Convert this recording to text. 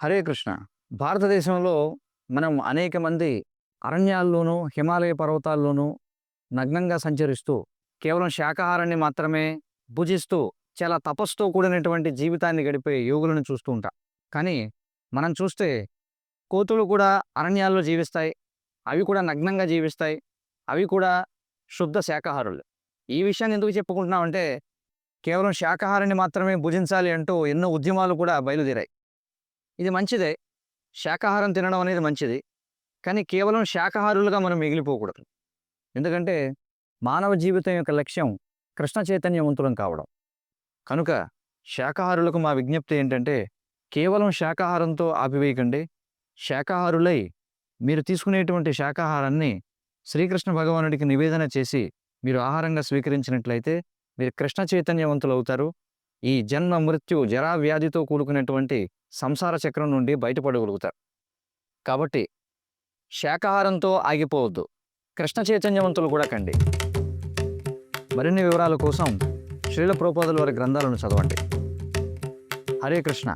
హరే కృష్ణ. భారతదేశంలో మనం అనేక మంది అరణ్యాల్లోనూ హిమాలయ పర్వతాల్లోనూ నగ్నంగా సంచరిస్తూ కేవలం శాకాహారాన్ని మాత్రమే భుజిస్తూ చాలా తపస్సుతో కూడినటువంటి జీవితాన్ని గడిపే యోగులను చూస్తూ ఉంటాం. కానీ మనం చూస్తే కోతులు కూడా అరణ్యాల్లో జీవిస్తాయి అవి కూడా నగ్నంగా జీవిస్తాయి అవి కూడా శుద్ధ శాకాహారులు. ఈ విషయాన్ని ఎందుకు చెప్పుకుంటున్నామంటే కేవలం శాకాహారాన్ని మాత్రమే భుజించాలి అంటూ ఎన్నో ఉద్యమాలు కూడా బయలుదేరాయి. ఇది మంచిదే. శాకాహారం తినడం అనేది మంచిది. కానీ కేవలం శాకాహారులుగా మనం మిగిలిపోకూడదు. ఎందుకంటే మానవ జీవితం యొక్క లక్ష్యం కృష్ణ చైతన్యవంతులం కావడం. కనుక శాకాహారులకు మా విజ్ఞప్తి ఏంటంటే కేవలం శాకాహారంతో ఆపివేయకండి. శాకాహారులై మీరు తీసుకునేటువంటి శాకాహారాన్ని శ్రీకృష్ణ భగవానుడికి నివేదన చేసి మీరు ఆహారంగా స్వీకరించినట్లయితే మీరు కృష్ణ చైతన్యవంతులు అవుతారు ఈ జన్మ మృత్యు జరా వ్యాధితో కూడుకున్నటువంటి సంసార చక్రం నుండి బయటపడగలుగుతారు. కాబట్టి శాకాహారంతో ఆగిపోవద్దు. కృష్ణ చైతన్యవంతులు కూడా కండి. మరిన్ని వివరాల కోసం శ్రీల ప్రోపాదుల వారి గ్రంథాలను చదవండి. హరే కృష్ణ.